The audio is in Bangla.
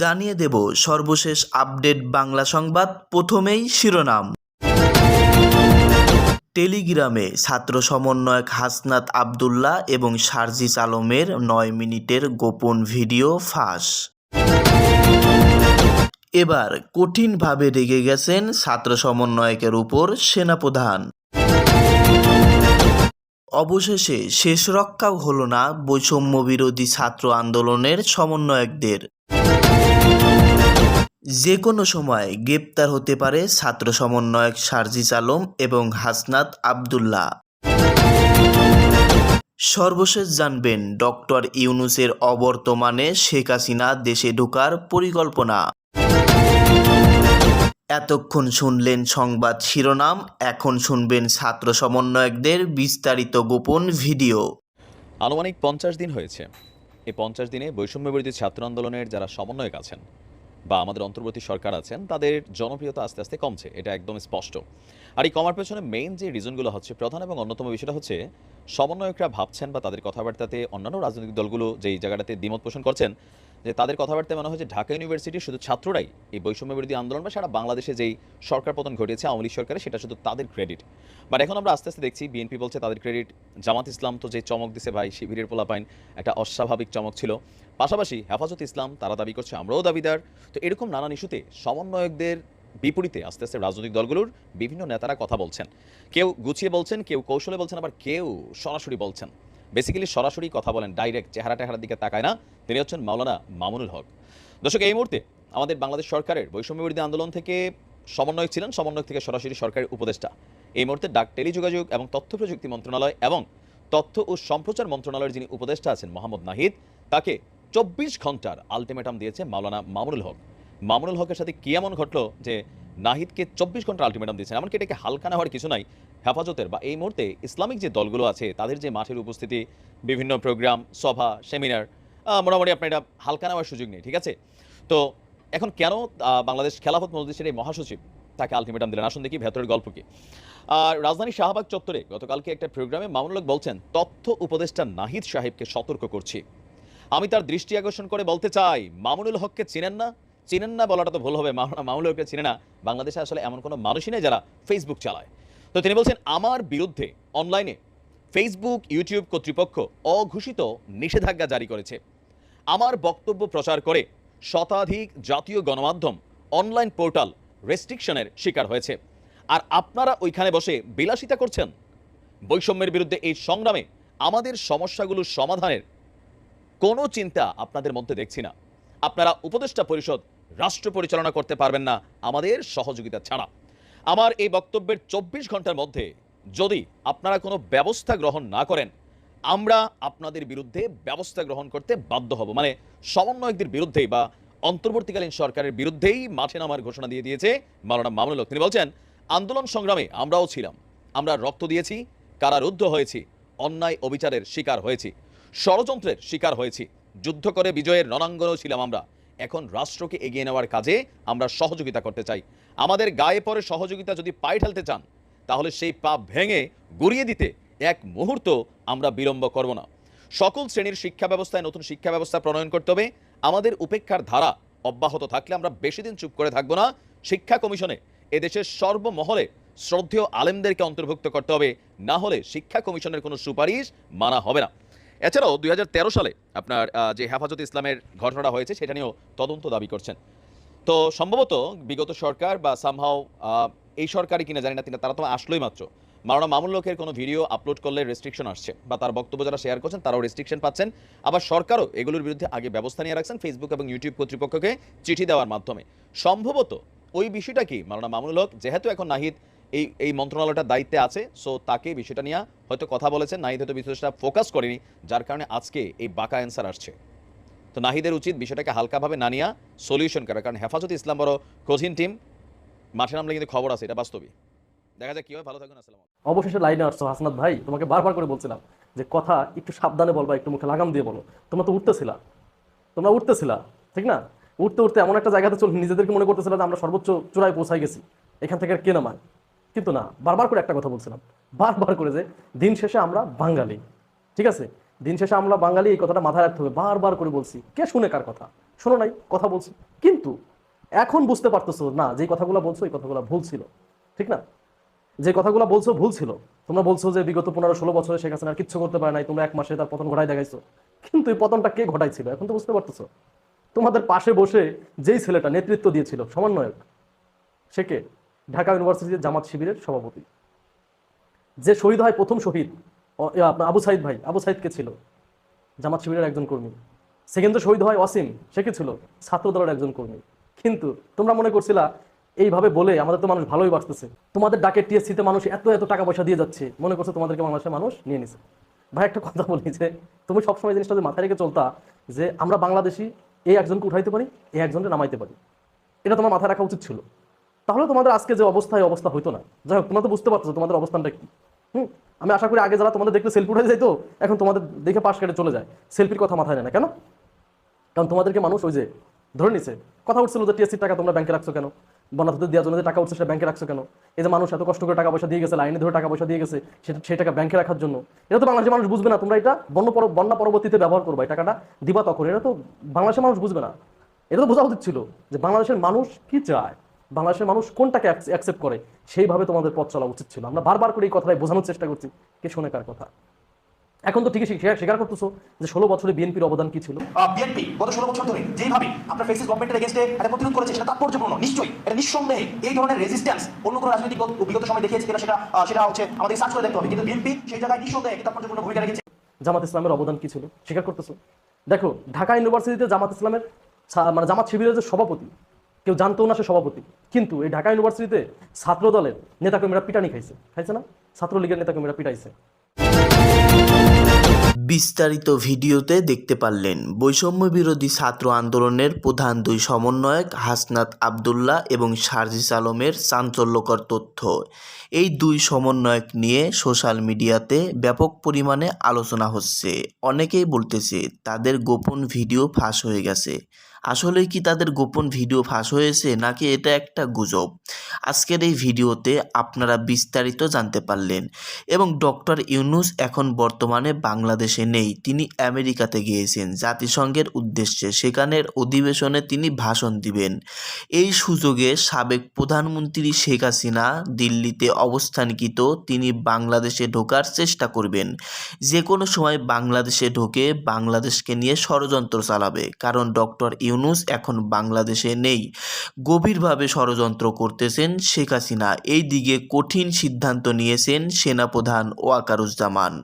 জানিয়ে দেব সর্বশেষ আপডেট বাংলা সংবাদ প্রথমেই শিরোনাম। টেলিগ্রামে ছাত্র সমন্বয়ক হাসনাত আবদুল্লাহ এবং সার্জিস আলমের নয় মিনিটের গোপন ভিডিও ফাঁস। এবার কঠিনভাবে রেগে গেছেন ছাত্র সমন্বয়কের উপর সেনাপ্রধান। অবশেষে শেষ রক্ষাও হলো না বৈষম্য বিরোধী ছাত্র আন্দোলনের সমন্বয়কদের। যে কোনো সময় গ্রেপ্তার হতে পারে ছাত্র সমন্বয়ক সার্জিস আলম এবং হাসনাত আবদুল্লাহ। সর্বশেষ জানবেন ডক্টর ইউনুসের অবর্তমানে শেখ হাসিনা দেশে ঢোকার পরিকল্পনা। এতক্ষণ শুনলেন সংবাদ শিরোনাম, এখন শুনবেন ছাত্র সমন্বয়কদের বিস্তারিত গোপন ভিডিও। আনুমানিক পঞ্চাশ দিন হয়েছে। এই পঞ্চাশ দিনে বৈষম্য বিরোধী ছাত্র আন্দোলনের যারা সমন্বয়ক আছেন বা আমাদের অন্তর্বর্তী সরকার আছেন, তাদের জনপ্রিয়তা আস্তে আস্তে কমছে। এটা একদম স্পষ্ট। আর এই কমার পেছনে মেইন যে রিজনগুলো হচ্ছে প্রধান এবং অন্যতম বিষয়টা হচ্ছে, সমন্বয়করা ভাবছেন বা তাদের কথাবার্তাতে অন্যান্য রাজনৈতিক দলগুলো যেই জায়গাটাতে দ্বিমত পোষণ করছেন যে তাদের কথাবার্তায় মনে হয় ঢাকা ইউনিভার্সিটির শুধু ছাত্ররাই এই বৈষম্য বিরোধী আন্দোলন বা সারা বাংলাদেশে যেই সরকার পতন ঘটেছে, আওয়ামী লীগ সরকারের সেটা শুধু তাদের ক্রেডিট বাট এখন আমরা আস্তে আস্তে দেখছি বিএনপি বলছে তাদের ক্রেডিট জামাত ইসলাম তো যে চমক দিছে ভাই, শিবিরের পোলাপাইন একটা অস্বাভাবিক চমক ছিল। পাশাপাশি হেফাজত ইসলাম, তারা দাবি করছে আমরাও দাবিদার। তো এরকম নানান ইস্যুতে সমন্বয়কদের বিপরীতে আস্তে আস্তে রাজনৈতিক দলগুলোর বিভিন্ন নেতারা কথা বলছেন। কেউ গুছিয়ে বলছেন, কেউ কৌশলে বলছেন, আবার কেউ সরাসরি বলছেন। বেসিক্যালি সরাসরি কথা বলেন ডাইরেক্ট চেহারা টেহারার দিকে তাকায় না। তিনি হচ্ছেন মাওলানা মামুনুল হক। দর্শক, এই মুহূর্তে আমাদের বাংলাদেশ সরকারের বৈষম্য বিরোধী আন্দোলন থেকে সমন্বয়ক ছিলেন, সমন্বয়ক থেকে সরাসরি সরকারের উপদেষ্টা। এই মুহূর্তে ডাক, টেলিযোগাযোগ এবং তথ্য প্রযুক্তি মন্ত্রণালয় এবং তথ্য ও সম্প্রচার মন্ত্রণালয়ের যিনি উপদেষ্টা আছেন, মোহাম্মদ নাহিদ, তাকে চব্বিশ ঘণ্টার আলটিমেটাম দিয়েছে মাওলানা মামুনুল হক। মামুনুল হকের সাথে কি এমন ঘটলো যে নাহিদকে চব্বিশ ঘণ্টা আলটিমেটাম দিয়েছেন। এমনকি এটাকে হালকা নেওয়ার কিছু নাই। হেফাজতের বা এই মুহূর্তে ইসলামিক যে দলগুলো আছে, তাদের যে মাঠের উপস্থিতি, বিভিন্ন প্রোগ্রাম, সভা, সেমিনার মোটামুটি আপনার এটা হালকা নেওয়ার সুযোগ নেই, ঠিক আছে? তো এখন কেন বাংলাদেশ খেলাফত মজলিসের এই মহাসচিব তাকে আলটিমেটাম দিলেন? আসুন দেখি ভেতরের গল্প কি। আর রাজধানী শাহবাগ চত্বরে গতকালকে একটা প্রোগ্রামে মামুনুল হক বলছেন, তথ্য উপদেষ্টা নাহিদ সাহেবকে সতর্ক করছি। আমি তার দৃষ্টি আকর্ষণ করে বলতে চাই, মামুনুল হককে চিনেন না? চিনেন না বলাটা তো ভুল হবে মামুনা মামুনুল চিনে না। বাংলাদেশে আসলে এমন কোনো মানুষই নেই যারা ফেসবুক চালায়। তো তিনি বলছেন, আমার বিরুদ্ধে অনলাইনে ফেসবুক ইউটিউব কর্তৃপক্ষ অঘোষিত নিষেধাজ্ঞা জারি করেছে। আমার বক্তব্য প্রচার করে শতাধিক জাতীয় গণমাধ্যম অনলাইন পোর্টাল রেস্ট্রিকশনের শিকার হয়েছে। আর আপনারা ওইখানে বসে বিলাসিতা করছেন? বৈষম্যের বিরুদ্ধে এই সংগ্রামে আমাদের সমস্যাগুলো সমাধানের কোনো চিন্তা আপনাদের মধ্যে দেখছি না। আপনারা উপদেষ্টা পরিষদ রাষ্ট্র পরিচালনা করতে পারবেন না আমাদের সহযোগিতা ছাড়া। আমার এই বক্তব্যের চব্বিশ ঘণ্টার মধ্যে যদি আপনারা কোনো ব্যবস্থা গ্রহণ না করেন, আমরা আপনাদের বিরুদ্ধে ব্যবস্থা গ্রহণ করতে বাধ্য হব। মানে সমন্বয়কদের বিরুদ্ধেই বা অন্তর্বর্তীকালীন সরকারের বিরুদ্ধেই মাঠে নামার ঘোষণা দিয়ে দিয়েছে মাওলানা মামুনুল তিনি বলছেন, আন্দোলন সংগ্রামে আমরাও ছিলাম। আমরা রক্ত দিয়েছি, কারারুদ্ধ হয়েছি, অন্যায় অবিচারের শিকার হয়েছি, ষড়যন্ত্রের শিকার হয়েছি, যুদ্ধ করে বিজয়ের রণাঙ্গনেও ছিলাম আমরা। এখন রাষ্ট্রকে এগিয়ে নেওয়ার কাজে আমরা সহযোগিতা করতে চাই। আমাদের গায়ে পরে সহযোগিতা যদি পায়ে ঠেলতে চান, তাহলে সেই পা ভেঙে গড়িয়ে দিতে এক মুহূর্ত আমরা বিলম্ব করব না। সকল শ্রেণির শিক্ষা ব্যবস্থায় নতুন শিক্ষা ব্যবস্থা প্রণয়ন করতে হবে। আমাদের উপেক্ষার ধারা অব্যাহত থাকলে আমরা বেশি দিন চুপ করে থাকব না। শিক্ষা কমিশনে এদেশের সর্বমহলে শ্রদ্ধেয় আলেমদেরকে অন্তর্ভুক্ত করতে হবে। না হলে শিক্ষা কমিশনের কোনো সুপারিশ মানা হবে না। এছাড়াও দুই সালে আপনার যে হেফাজত ইসলামের ঘটনাটা হয়েছে, সেটা নিয়েও তদন্ত দাবি করছেন। তো সম্ভবত বিগত সরকার বা সামহাও এই সরকারই কিনা জানি না, তিনি তারা তো আসলোই মাত্র। মাওলানা মামুল লোকের কোনো ভিডিও আপলোড করলে রেস্ট্রিকশন আসছে বা তার বক্তব্য যারা শেয়ার করছেন, তারাও রেস্ট্রিকশন পাচ্ছেন। আবার সরকারও এগুলোর বিরুদ্ধে আগে ব্যবস্থা নিয়ে রাখছেন ফেসবুক এবং ইউটিউব কর্তৃপক্ষকে চিঠি দেওয়ার মাধ্যমে। সম্ভবত ওই বিষয়টা কি, মাওলানা মামুনুল হক যেহেতু এখন নাহিদ এই এই মন্ত্রণালয়টার দায়িত্বে আছে সো তাকে বিষয়টা নিয়ে হয়তো কথা বলেছেন। নাহিদ হয়তো বিষয়টা ফোকাস করেনি, যার কারণে আজকে এই বাঁকা অ্যান্সার আসছে। তো নাহিদের উচিত বিষয়টাকে হালকাভাবে না নিয়ে সলিউশন করা কারণ হেফাজত ইসলাম বড় কঠিন টিম মাঠে নামলে কিন্তু খবর আছে, এটা বাস্তবই। দেখা যাক কি হয়, ভালো থাকুন অবশেষে লাইনে আসছো, হাসনাত ভাই, তোমাকে বারবার করে বলছিলাম যে কথা একটু সাবধানে বলবা, একটু মুখে লাগাম দিয়ে বলো। তোমরা তো উঠতেছিলা। তোমরা উঠতেছিলা, ঠিক না? উঠতে উঠতে এমন একটা জায়গাতে চল নিজেদেরকে মনে করতেছিল যে আমরা সর্বোচ্চ চূড়ায় পৌঁছাই গেছি। এখান থেকে আর কে নামায়? কিন্তু না, বারবার করে একটা কথা বলছিলাম। বারবার করে যে, দিন শেষে আমরা বাঙালি। ঠিক আছে? দিন শেষে আমরা বাঙালি, এই কথাটা মাথায় রাখতে হবে। বারবার করে বলছি। কে শুনে কার কথা? শোনো নাই, কথা বলছি। কিন্তু এখন বুঝতে পারতেছো না, যে কথাগুলো বলছো, এই কথাগুলো ভুল ছিল। ঠিক না? যে কথাগুলো বলছো ভুল ছিল। তোমরা বলছো যে বিগত পনেরো ষোলো বছরে শেখ হাসিনা কিচ্ছু করতে পারে নাই, তোমরা এক মাসে তার পতন ঘটাই দেখাইছো। কিন্তু এই পতনটা কে ঘটাইছিল? এখন তো বুঝতে পারতেছো। তোমাদের পাশে বসে যেই ছেলেটা নেতৃত্ব দিয়েছিল, সমন্বয়ক, সে কে? ঢাকা ইউনিভার্সিটির জামাত শিবিরের সভাপতি। যে শহীদ হয় প্রথম শহীদ আপনার আবু সাইদ ভাই, আবু সাইদ কে ছিল জামাত শিবিরের একজন কর্মী। সেকেন্ডে শহীদ হয় ওয়াসিম, সে কে ছিল? ছাত্র দলের একজন কর্মী। কিন্তু তোমরা মনে করছিলা, এইভাবে বলে আমাদের তো মানুষ ভালোই বাঁচতেছে। তোমাদের ডাকে টিএসসিতে মানুষ এত এত টাকা পয়সা দিয়ে যাচ্ছে, মনে করছে তোমাদেরকে বাংলাদেশের মানুষ নিয়ে নিছে। ভাই, একটা কথা বলি যে, তুমি সবসময় জিনিসটা মাথায় রেখে চলতা, যে আমরা বাংলাদেশি এই একজনকে উঠাইতে পারি এই একজনকে নামাইতে পারি। এটা তোমার মাথায় রাখা উচিত ছিল। তাহলে তোমাদের আজকে যে অবস্থা এই অবস্থা হইতো না। যাই হোক, তোমরা তো বুঝতে পারছ তোমাদের অবস্থানটা কি। হুম? আমি আশা করি আগে যারা তোমাদের দেখতে সেলফি উঠে যাইতো, এখন তোমাদের দেখে পাশ কেটে চলে যায়। সেলফির কথা মাথায় নেয় না, কেন? কারণ তোমাদেরকে মানুষ ওই যে ধরে নিছে, কথা উঠছিল যে টিএসসির টাকা তোমরা ব্যাংকে রাখছো কেন? বন্যাতে দেওয়ার জন্য যে টাকা উঠছে সেটা ব্যাংকে রাখছো কেন? এই যে মানুষ এত কষ্ট করে টাকা পয়সা দিয়ে গেছে, লাইনে ধরে টাকা পয়সা দিয়ে গেছে, সেটা সেই টাকা ব্যাংকে রাখার জন্য। এটা তো বাংলাদেশের মানুষ বুঝবে না, তোমরা এটা বন্য বন্যা পরবর্তীতে ব্যবহার করবে, এই টাকাটা দিবা তখন। এটা তো বাংলাদেশের মানুষ বুঝবে না। এটা তো বোঝা উচিত ছিল যে বাংলাদেশের মানুষ কি চায়? বাংলাদেশের মানুষ কোনটাকে অ্যাকসেপ্ট করে? সেইভাবে তোমাদের পথ চলা উচিত ছিল। আমরা বারবার করে এই কথাটাই বোঝানোর চেষ্টা করছি কে শোনে কার কথা। এখন তো ঠিকই স্বীকার- করতেছো যে ষোলো বছরে বিএনপির অবদান কি ছিল? বিএনপি গত ষোলো বছর ধরে যেভাবে আপনার ফেসিস গভর্নমেন্টের এগেন্স্টে একটা প্রতিরোধ করেছে সেটা তাৎপর্যপূর্ণ নিশ্চয়ই। এটা নিঃসন্দেহে এই ধরনের রেজিস্ট্যান্স অন্য কোনো রাজনৈতিক বিগত সময় দেখিয়েছে কিনা সেটা সেটা হচ্ছে আমাদের সার্চ করে দেখতে হবে। কিন্তু বিএনপি সেই জায়গায় নিঃসন্দেহে একটি তাৎপর্যপূর্ণ ভূমিকা রেখেছে। জামাত ইসলামের অবদান কি ছিল? স্বীকার করতেছো? দেখো ঢাকা ইউনিভার্সিটিতে জামাত ইসলামের মানে জামাত শিবিরের যে সভাপতি কেউ জানতো না সে সভাপতি। কিন্তু এই ঢাকা ইউনিভার্সিটিতে ছাত্র দলের নেতাকর্মীরা পিটানি খাইছে। খাইছে না? ছাত্রলীগের নেতাকর্মীরা পিটাইছে। বিস্তারিত ভিডিওতে দেখতে পারলেন, বৈষম্য বিরোধী ছাত্র আন্দোলনের প্রধান দুই সমন্বয়ক হাসনাত আবদুল্লাহ এবং সার্জিস আলমের চাঞ্চল্যকর তথ্য। এই দুই সমন্বয়ক নিয়ে সোশ্যাল মিডিয়াতে ব্যাপক পরিমাণে আলোচনা হচ্ছে। অনেকেই বলতেছে, তাদের গোপন ভিডিও ফাঁস হয়ে গেছে। আসলে কি তাদের গোপন ভিডিও ফাঁস হয়েছে নাকি এটা একটা গুজব? আজকের এই ভিডিওতে আপনারা বিস্তারিত জানতে পারলেন এবং ডক্টর ইউনুস এখন বর্তমানে বাংলাদেশে নেই, তিনি আমেরিকাতে গিয়েছেন। জাতিসংঘের উদ্দেশ্যে সেখানের অধিবেশনে তিনি ভাষণ দিবেন। এই সুযোগে সাবেক প্রধানমন্ত্রী শেখ হাসিনা দিল্লিতে অবস্থানকৃত তিনি বাংলাদেশে ঢোকার চেষ্টা করবেন। যে কোনো সময় বাংলাদেশে ঢোকে বাংলাদেশকে নিয়ে ষড়যন্ত্র চালাবে, কারণ ডক্টর ইউনুস এখন বাংলাদেশে নেই। গভীরভাবে ষড়যন্ত্র করতেছেন শেখ হাসিনা। এই দিকে কঠিন সিদ্ধান্ত নিয়েছেন সেনাপ্রধান ওয়াকারুজ্জামান।